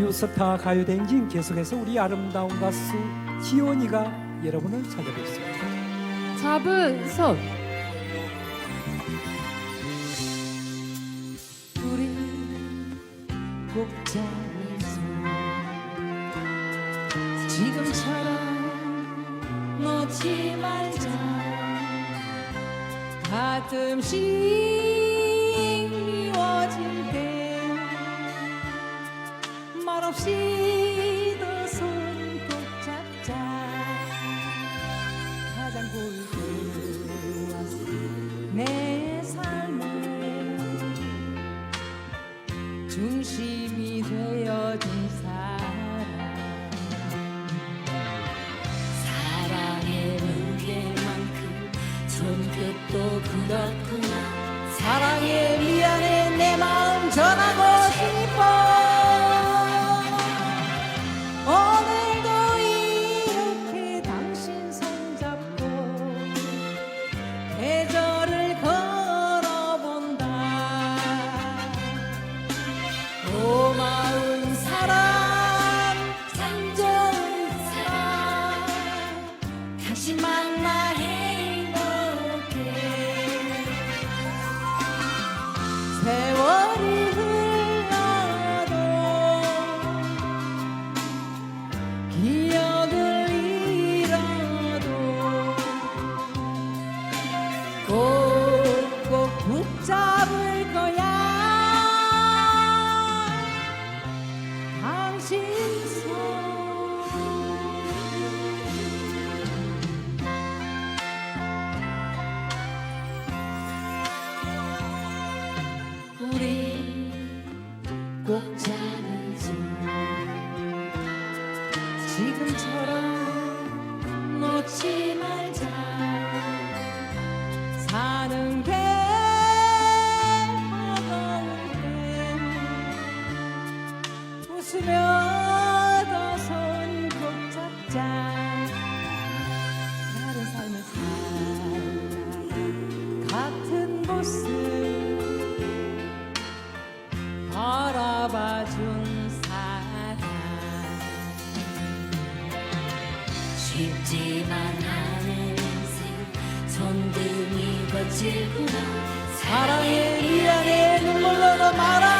뉴스타 가요대 행진 계속해서 우리 아름다운 가수 지원이가 여러분을 찾아뵙습니다. 잡은 손 우리 꼭 잡은 손 지금처럼 놓지 말자 가끔씩 없이 더손꼭 잡자. 가장 고요한 내 삶의 중심이 되어준 사람. 사랑의 무게만큼 손끝도 그렇구나. 사랑에 미안해 내 마음 전하고 지금처럼 놓지 말자 웃으며 더손꼭 잡자. 다른 삶을 살다 같은 모습 바라봐준 사람. 쉽지만 않은 인생 손등이 거칠구나. 사랑에 미안해 눈물로도 말할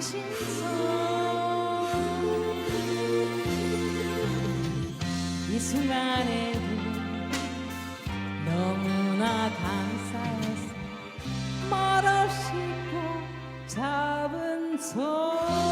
이 순간에도 너무나 감사해서 말없이 꼭 잡은 손